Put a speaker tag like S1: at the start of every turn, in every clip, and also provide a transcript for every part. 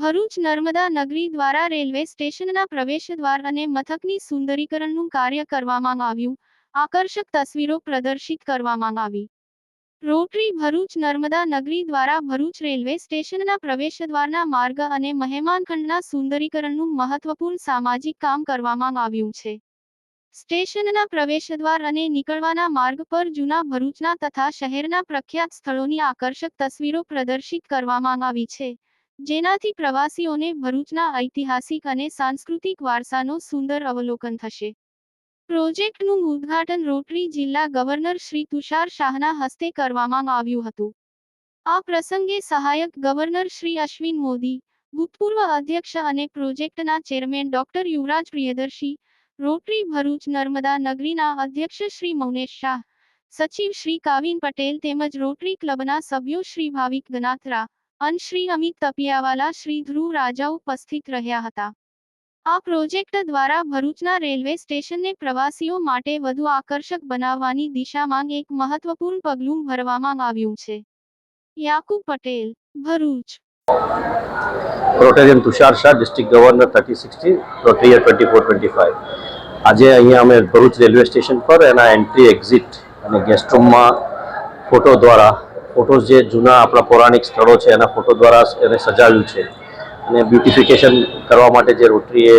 S1: ભરૂચ નર્મદા નગરી દ્વારા રેલવે સ્ટેશનના પ્રવેશદ્વાર અને મથકની સુંદરીકરણનું કાર્ય કરવામાં આવ્યું. આકર્ષક તસવીરો પ્રદર્શિત કરવામાં આવી. રોટરી ભરૂચ નર્મદા નગરી દ્વારા ભરૂચ રેલવે સ્ટેશનના પ્રવેશદ્વારના માર્ગ અને મહેમાનખંડના સુંદરીકરણનું મહત્વપૂર્ણ સામાજિક કામ કરવામાં આવ્યું છે. સ્ટેશનના પ્રવેશદ્વાર અને નીકળવાના માર્ગ પર જૂના ભરૂચના તથા શહેરના પ્રખ્યાત સ્થળોની આકર્ષક તસવીરો પ્રદર્શિત કરવામાં આવી છે. જેનાથી પ્રવાસીઓને ભરૂચના ઐતિહાસિક અને સાંસ્કૃતિક વારસાનો સુંદર અવલોકન થશે. પ્રોજેક્ટનું ઉદ્ઘાટન રોટરી જિલ્લા ગવર્નર શ્રી તુષાર શાહના હસ્તે કરવામાં આવ્યું હતું. આ પ્રસંગે સહાયક ગવર્નર શ્રી અશ્વિન મોદી, ભૂતપૂર્વ અધ્યક્ષ અને પ્રોજેક્ટના chairman doctor Yuvraj Priyadarshi, rotary Bharuch Narmada નગરીના અધ્યક્ષ શ્રી મૌનેશ શાહ, સચિવ શ્રી કાવિન પટેલ તેમજ રોટરી ક્લબના સભ્યો શ્રી ભાવિક ગનાત્રા અન શ્રી અમિત તપિયાવાલા શ્રી ધ્રુવ રાજા ઉપસ્થિત રહ્યા હતા. આ પ્રોજેક્ટ દ્વારા ભરૂચના રેલવે સ્ટેશનને પ્રવાસીઓ માટે વધુ આકર્ષક બનાવવાની દિશામાં એક મહત્વપૂર્ણ પગલું ભરવામાં આવ્યું છે. Yakub Patel, Bharuch.
S2: Rotarian Tushar Shah district governor thirty sixty rotarian twenty four twenty five આજે અહીંયા અમે ભરૂચ રેલવે સ્ટેશન પર એના એન્ટ્રી એક્ઝિટ અને ગેસ્ટ રૂમમાં ફોટો દ્વારા ફોટોઝ જે જૂના આપણા પૌરાણિક સ્થળો છે, એના ફોટો દ્વારા એને સજાવ્યું છે. અને બ્યુટિફિકેશન કરવા માટે જે રોટરીએ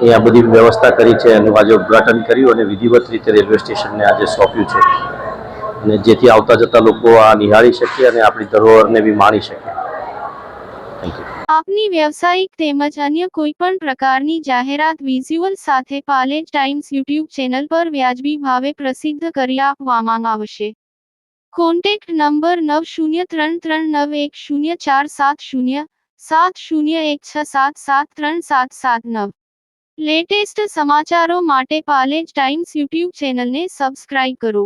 S2: અહીંયા બધી વ્યવસ્થા કરી છે એનું આજે ઉદ્ઘાટન કર્યું અને વિધિવત રીતે રેલવે સ્ટેશનને આજે સોંપ્યું છે. અને જેથી આવતા જતા લોકો આ નિહાળી શકે અને આપણી ધરોહરને બી માણી શકે.
S1: આપની વ્યવસાયિક તેમજ અન્ય કોઈ પણ પ્રકારની જાહેરાત વિઝ્યુઅલ સાથે પાલેજ ટાઈમ્સ યુટ્યુબ ચેનલ પર વ્યાજબી ભાવે પ્રસિદ્ધ કરી આપવામાં આવશે. કોન્ટેક્ટ નંબર નવ શૂન્ય ત્રણ ત્રણ નવ એક શૂન્ય ચાર સાત શૂન્ય સાત શૂન્ય એક છ સાત સાત ત્રણ સાત સાત નવ. લેટેસ્ટ સમાચારો માટે પાલેજ ટાઈમ્સ યુટ્યુબ ચેનલને સબસ્ક્રાઇબ કરો.